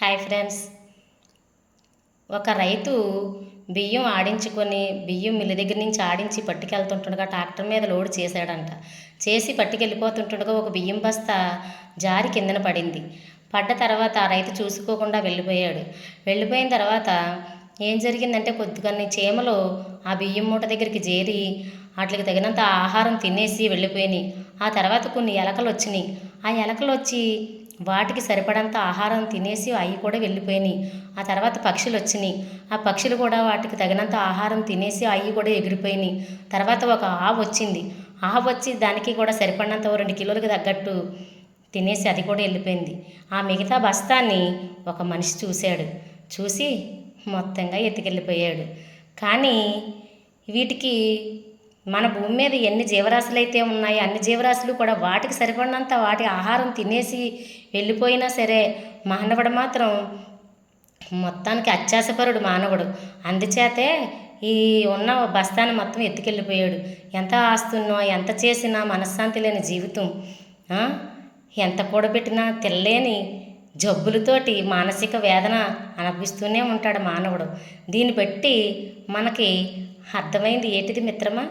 Hi friends. ఒక రైతు బియ్యం ఆడించుకొని బియ్యం మిల్లు దగ్గర నుంచి ఆడించి పట్టుకెళ్తుంటుండగా ట్రాక్టర్ మీద లోడ్ చేశాడంట. చేసి పట్టుకెళ్ళిపోతుంటుండగా ఒక బియ్యం బస్తా జారి కిందన పడింది. పడ్డ తర్వాత ఆ రైతు చూసుకోకుండా వెళ్ళిపోయాడు. వెళ్ళిపోయిన తర్వాత ఏం జరిగిందంటే కొద్దిగా చీమలు ఆ బియ్యం మూట దగ్గరికి చేరి వాటికి తగినంత ఆహారం తినేసి వెళ్ళిపోయినాయి. ఆ తర్వాత కొన్ని ఎలకలు వచ్చినాయి ఆ ఎలకలు వచ్చి వాటికి సరిపడంత ఆహారం తినేసి అవి కూడా వెళ్ళిపోయినాయి. ఆ తర్వాత పక్షులు వచ్చినాయి. ఆ పక్షులు కూడా వాటికి తగినంత ఆహారం తినేసి అవి కూడా ఎగిరిపోయినాయి. తర్వాత ఒక ఆవు వచ్చింది. ఆవు వచ్చి దానికి కూడా సరిపడినంత రెండు కిలోలకు తగ్గట్టు తినేసి అది కూడా వెళ్ళిపోయింది. ఆ మిగతా బస్తాన్ని ఒక మనిషి చూశాడు. చూసి మొత్తంగా ఎత్తుకెళ్ళిపోయాడు. కానీ వీటికి మన భూమి మీద ఎన్ని జీవరాశులు అయితే ఉన్నాయో అన్ని జీవరాశులు కూడా వాటికి సరిపడినంత వాటి ఆహారం తినేసి వెళ్ళిపోయినా సరే మానవుడు మాత్రం మొత్తానికి అత్యాసపరుడు మానవుడు. అందుచేతే ఈ ఉన్న బస్తాన్ని మొత్తం ఎత్తుకెళ్ళిపోయాడు. ఎంత ఆస్తున్నో ఎంత చేసినా మనశ్శాంతి లేని జీవితం ఎంత కూడబెట్టినా తెల్లేని జబ్బులతోటి మానసిక వేదన అనుభవిస్తూనే ఉంటాడు మానవుడు. దీన్ని బట్టి మనకి అర్థమైంది ఏంటిది మిత్రమా?